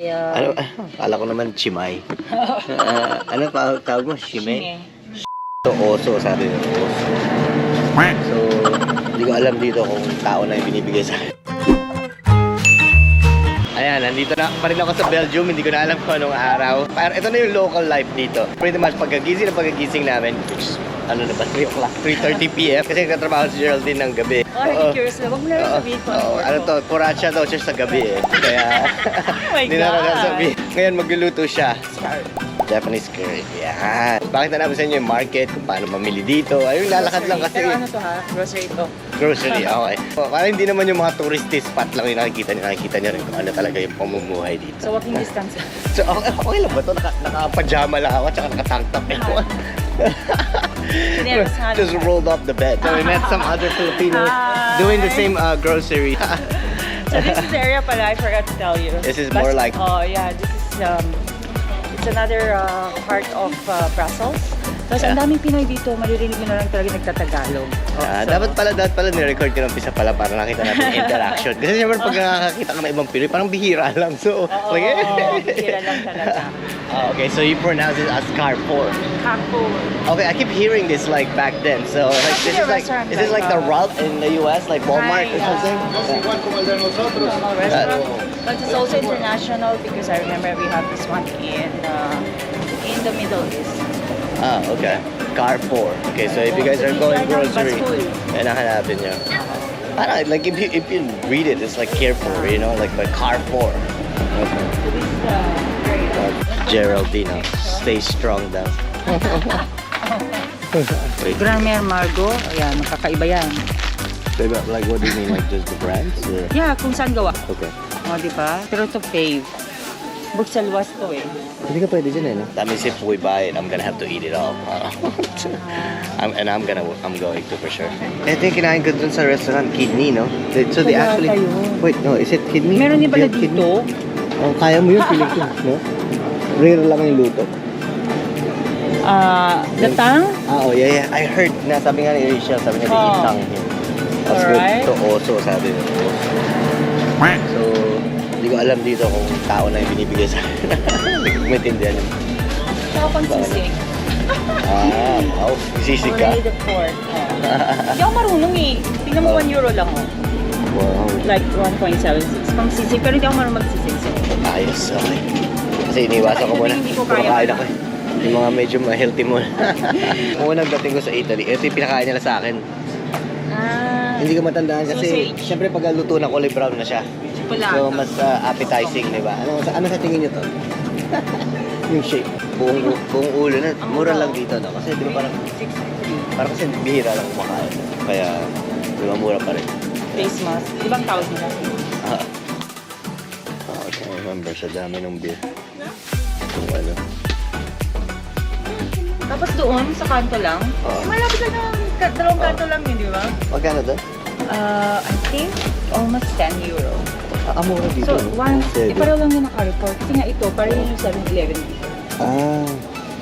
Yeah. Ano, kala ko naman chimay. Ah, ano pa tawag mo? Shime? So, oso, sabi mo. Oso. So, hindi ko alam dito kung tao na yung binibigay sa akin. Ayan, nandito na pa rin ako sa Belgium. Hindi ko na alam kung anong araw. Pero ito na yung local life dito. Pretty much pagkagising na pagkagising namin, which is, ano na ba, 3 o'clock, 3.30 p.m. Kasi nagtatrabaho si Geraldine ng gabi. Oh, Oo. curious lang. Huwag mo na rin Oo. sabihin ko. Oo, ano to, kuratsa daw siya sa gabi eh. Kaya, Oh my hindi na God. sasabihin. Ngayon, magluluto siya. Japanese curry. Yan. Bakit na namin sa inyo yung market, kung paano mamili dito. Ayun, lalakad lang kasi. Pero ano to ha? Grocery to. Grocery, okay. So, Parang hindi naman yung mga touristy spot lang yung nakikita niyo. Nakikita niyo rin kung ano talaga yung pamumuhay dito. So, walking distance. So, okay, okay lang ba ito? Naka, naka-pajama lang ako, tsaka naka-tank top. Chinelas, ha? Just rolled off the bed. So we met some other Filipinos Hi. doing the same uh, grocery. So, this is the area pala, I forgot to tell you. This is more like- Oh, yeah. This is, um, it's another uh, part of uh, Brussels. Tapos, ang Yeah. daming Pinoy dito. Maririnig nyo na lang talaga nagtatagalog. Oh, Ah, so- dapat pala, dapat pala ni-record ko ng pisa pala para nakita natin yung interaction. Kasi siyempre pag nakakakita ka ng ibang Pinoy, parang bihira lang. So, Oo, like, oo, bihira lang talaga. Ah, okay, so you pronounce it as Carrefour. Kako. Okay, I keep hearing this like back then. So like this is like is this like the uh, route in the US, like Walmart or Right, yeah. something? But it's also international because I remember we have this one in uh, in the Middle East. Ah, okay. Carrefour. Okay, so if you guys are going grocery, Baskul. yan ang hanapin nyo. Parang like if you if you read it, it's like Carrefour, you know, like by Carrefour. Okay. So this is the area. Geraldino, stay strong daw. Gramer Margo, ayan, makakaiba yan. like what do you mean? Like just the brands? Or? Yeah, kung saan gawa. Okay. O, di ba? Pero ito fave. Buksalwas to eh. Hindi ka pwede dyan eh, no? That means if we buy it, I'm gonna have to eat it all. I'm, and I'm gonna, I'm going to for sure. Eh, ito yung kinain ko dun sa restaurant, kidney, no? They- So they actually... tayo. Wait, no, is it kidney? Meron din pala Yeah, kidney. dito. Oh, kaya mo yun, piling ko, no? Rare lang yung luto. Ah, datang? Ah, oh, yeah, yeah. I heard na sabi nga ni Rachel, sabi niya, Oh. oh. itang here. That's Alright. good. To oso, sabi niya. So, hindi ko alam dito kung tao na yung binibigay sa akin. Hindi ko maintindihan yun. Saka pang sisig. Ah, wow. Sisig ka? Already the pork. Hindi ako marunong eh. Tingnan mo 1 euro lang oh. Wow. Like 1.76 pang sisig. Pero hindi ako marunong magsisig. So. Ayos, okay. Kasi iniwasan ko muna. Hindi ko Puro kaya. kain ako eh. Yung mga medyo ma-healthy muna. Kung unang dating ko sa Italy, ito yung pinakain nila sa akin. Ah. Hindi ko matandaan kasi, Sausage. syempre pag luto na kulay brown na siya. Pala. So, mas uh, appetizing, di ba? Ano, sa, ano sa tingin nyo to? yung shape. Buong, buong ulo na. Mura lang dito, no? Kasi di ba parang, 6.3. parang kasi bihira lang kumakain. Kaya, di ba mura pa rin. Face mask. Ibang tawag nila. Ah. Ah, I can't remember sa dami ng beer. Kung ano. Tapos doon, sa kanto lang. Oo. Malapit lang ka- dalawang kanto lang yun, di ba? Magkano doon? Uh, I think almost 10 euro. Ah, mura dito. So, one, ipareho lang yun naka-report. Kasi nga ito, pareho yung 7-Eleven dito. Ah.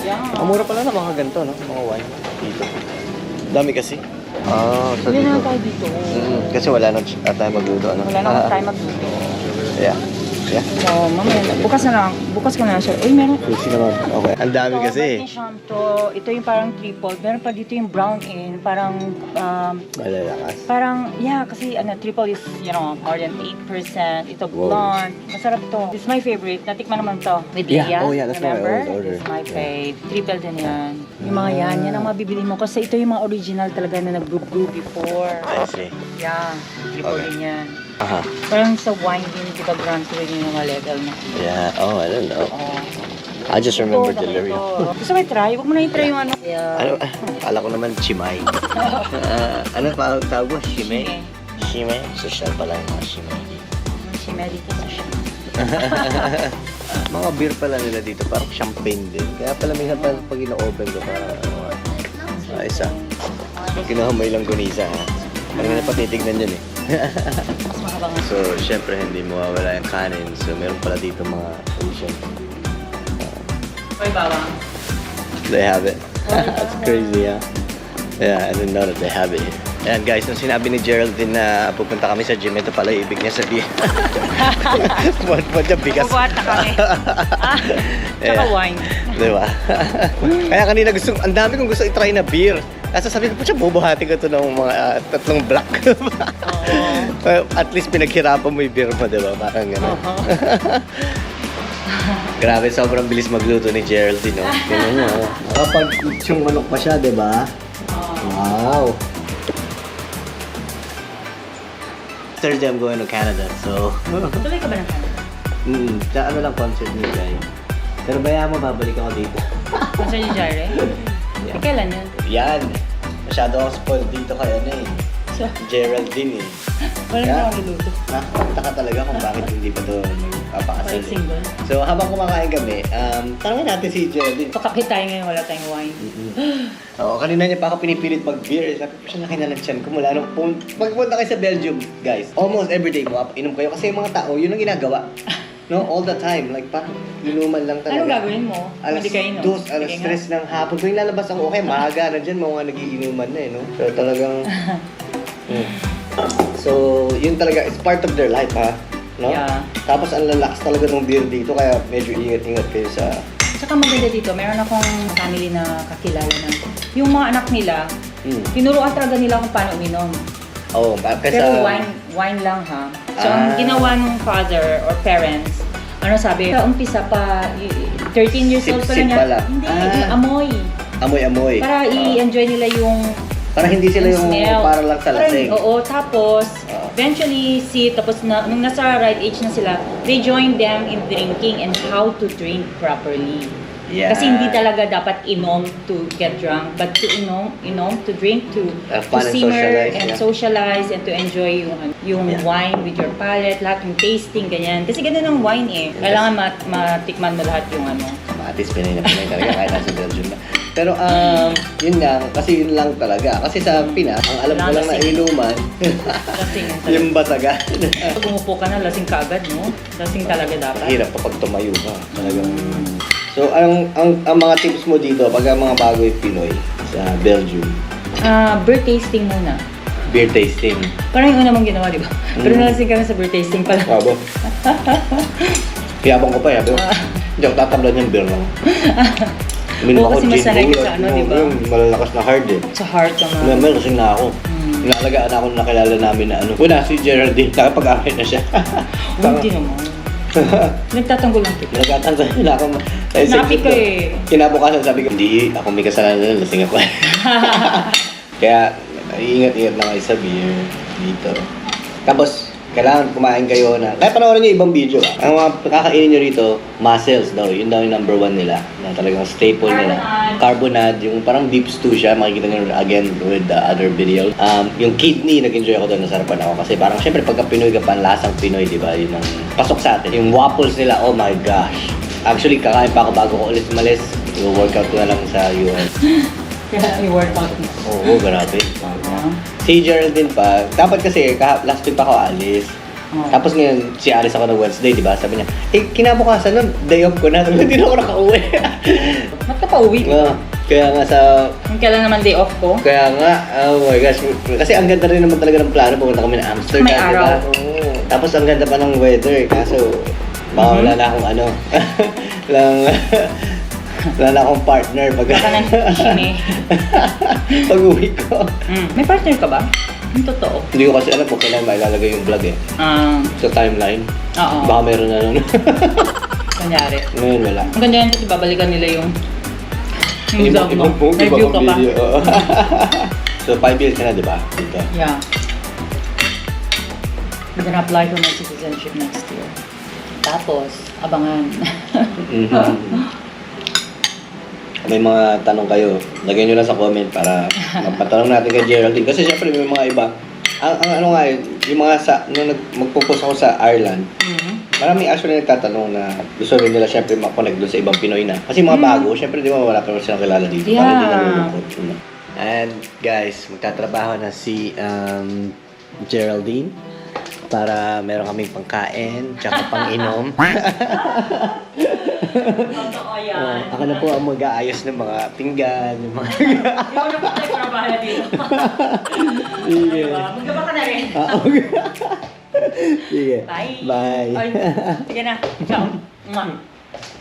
Yeah. Ang mura pala na mga ganito, no? Mga wine dito. Dami kasi. Ah, so Hindi na dito. tayo dito. Mm, kasi wala na uh, tayo magluto, ano? Wala na Ah, akong time magluto. Yeah. Yeah. So, mamaya, na- bukas na lang. Bukas ka na lang siya. Uy, meron. Sushi naman. Okay. Ang dami Ito, kasi. Vernisham to. Ito yung parang triple. Meron pa dito yung brown in. Parang, um, Malalakas. parang, yeah, kasi ano, triple is, you know, more than 8%. Ito, Wow. blonde. Masarap to. This is my favorite. Natikman naman to. With Yeah. Leah. Oh, yeah, that's what I Remember? always order. This is my Yeah. fave. Triple din yan. Yung mga yan, yan ang mabibili mo. Kasi ito yung mga original talaga na nag-brew before. I see. Yeah, triple Okay. din yan. Aha. Parang sa wine din, di ba, brand rin yung mga level na. Yeah. Oh, I don't know. Oh. I just remember Ito, delivery. ito. Gusto mo i-try? Huwag mo na i-try yung ano. Yeah. Ano? Kala ko naman chimay. Ah, ano pa tawag mo? Shime? Shime? Social pala yung mga shime. Mary dito sa siya. mga beer pala nila dito, parang champagne din. Kaya pala minsan pala pag ino-open ko, parang ano nga. Ah, isa. Kinuha mo ilang gunisa ha. Parang nga patitignan yun eh. So, syempre hindi mawawala yung kanin. So, meron pala dito mga Asian. Oy, bawang. They have it. That's crazy, yeah. Yeah, I didn't know that they have it here. Ayan guys, nung sinabi ni Geraldine na pupunta kami sa gym, ito pala yung ibig niya sabihin. Buwan-buwan siya, bigas. Bubuhat na kami. Ah, tsaka wine. Di ba? Kaya kanina gusto, ang dami kong gusto i-try na beer. Kasi sabi ko, pucha, bubuhati ko ito ng mga ah, tatlong black. Oo. At least pinaghirapan mo yung beer mo, di ba? Parang gano'n. Oo. Grabe, sobrang bilis magluto ni Geraldine, no? Tingnan mo, oh. Nakapag-eat yung manok pa siya, di ba? Wow! Thursday, I'm going to Canada, so... Tuloy ka ba ng Canada? mm, sa ano lang concert ni Jai. Pero baya mo, babalik ako dito. Nasa ni Jare? Yeah. Eh, Kailan yun? Yan! Masyado akong spoiled dito kay ano eh. So, Geraldine eh. wala Yeah. na ako luluto. Nakakataka talaga kung bakit hindi pa to magpapakasal. Kahit eh. single. So habang kumakain kami, um, tanongin natin si Geraldine. Pakakit tayo ngayon, wala tayong wine. Oo, kanina niya pa ako pinipilit mag-beer. Sabi ko siya nakinalantiyan ko mula nung pun- pagpunta kayo sa Belgium, guys. Almost every day mo, inom kayo. Kasi yung mga tao, yun ang ginagawa. No, all the time. Like, parang inuman lang talaga. Anong gagawin mo? Alas Hindi ka inom. dos, alas Sige nga. tres ng hapon. Kung lalabas ako, okay, maaga na dyan, mga nagiinuman na eh, no? So, talagang... Mm. So, yun talaga, it's part of their life, ha? No? Yeah. Tapos, ang lalakas talaga ng beer dito, kaya medyo ingat-ingat kayo sa... Tsaka maganda dito, meron akong family na kakilala na yung mga anak nila, Mm. tinuruan talaga nila kung paano uminom. Oo, oh, kasi... Pero wine, wine lang ha. So, Ah. ang ginawa ng father or parents, ano sabi, sa umpisa pa, y- 13 years old pa lang yan. pa lang. Hindi, Ah. amoy. Amoy-amoy. Para i-enjoy nila yung Para hindi sila yung smell. para lang sa lasing. Oo, tapos. Eventually, si, tapos na, nung nasa right age na sila, they join them in drinking and how to drink properly. Yeah. Kasi hindi talaga dapat inom to get drunk, but to inom, inom to drink, to, Have to fun and simmer socialize, and yeah. socialize and to enjoy yung, yung Yeah. wine with your palate, lahat yung tasting, ganyan. Kasi ganun ang wine eh. Kailangan mat matikman mo lahat yung ano. Kamatis, Pinay na Pinay talaga kahit nasa Belgium na. Pero um, yun lang, kasi yun lang talaga. Kasi sa Pinas, ang alam ko lang na Lasing. inuman, Lasing yung bataga. Pag umupo ka na, lasing ka agad, no? Lasing talaga dapat. Hirap pa pag tumayo ka. Talagang... So, ang, ang, ang mga tips mo dito, pag ang mga bago yung Pinoy sa Belgium, Ah, beer tasting muna. beer tasting. Parang yung una mong ginawa, di ba? Pero Mm. nalasing ka na sa beer tasting pala. Abo. Piyabang ko pa, yabi. Ah. Hindi ako tatablan yung beer lang. Uminom Oo, kasi gin masanay ka sa ano, di ba? yung Malalakas na hard eh. Sa heart ka nga. may lasing na ako. Hmm. Inalagaan ako nung nakilala namin na ano. Una, si Geraldine. Nakapag-akin na siya. Hindi naman. Nagtatanggol lang kita. Nagkatansa na ako. Eh, Napi ko. eh. Kinabukasan sabi ko, hindi ako may kasalanan, lasing ako. Kaya, ingat-ingat lang kayo sa beer dito. Tapos, kailangan kumain kayo na, kaya panoorin nyo ibang video ah. Ang mga kakainin nyo rito, mussels daw. Yun daw yung number one nila. Na talagang staple nila. Carbonad. Carbonad. Yung parang beef stew siya. Makikita nyo again with the other video. Um, yung kidney, nag-enjoy ako doon. Nasarapan ako. Kasi parang syempre pagka Pinoy ka, panlasang Pinoy, di ba? Yun ang pasok sa atin. Yung waffles nila, oh my gosh. Actually, kakain pa ako bago ko ulit umalis. I-workout ko na lang sa US. Kaya i-workout mo. Oo, grabe. Ah. Si Geraldine pa, dapat kasi kaha- last week pa ako alis. Oh. Tapos ngayon, si Alis ako na Wednesday, di ba? Sabi niya, eh, kinabukasan nun, day off ko na. Hindi na ako nakauwi. Ba't ka pa uwi? Ah, kaya nga sa, Yung kailan naman day off ko? kaya nga, oh my gosh. Kasi ang ganda rin naman talaga ng plano. Pumunta kami na Amsterdam, May di ba? araw. Oo. Tapos ang ganda pa ng weather. Kaso, baka Mhm. wala na akong ano. lang, wala na akong partner pag, Baka nang hini. pag uwi ko. Mm. May partner ka ba? Yung totoo. Hindi ko kasi alam kung kailan mailalagay yung vlog eh. Ah, Sa timeline. oo. Baka meron na nun. Kunyari. Ngayon wala. Ang ganda yan kasi babalikan nila yung yung Ibang- vlog mo. ibang ibang view ka pa. video, oo. so, 5 years ka na, di ba? Dito. Yeah. I'm gonna apply for my citizenship next year. Tapos, abangan. Mhm. May mga tanong kayo, lagay nyo lang sa comment para magpatanong natin kay Geraldine. Kasi syempre may mga iba. Ang, ang ano nga yun, yung mga sa, nung nag, magpo-post ako sa Ireland, Mhm. marami actually nagtatanong na gusto rin nila syempre makonect doon sa ibang Pinoy na. Kasi mga Mm. bago, syempre di ba wala pa silang kilala dito. Yeah. Para hindi nalulungkot. And guys, magtatrabaho na si um, Geraldine para meron kaming pangkain, tsaka pang inom. Totoo yan. Oh, ako na po ang mag-aayos ng mga pinggan, ng mga... Hindi ko na po tayo para bahala dito. Sige. Diba? Magkaba ka na rin. Ah, okay. Sige. Bye. Bye. Ay, sige na. Ciao. Mwah.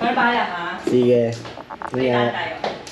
Para bahala ha. Sige. Ingat. tayo.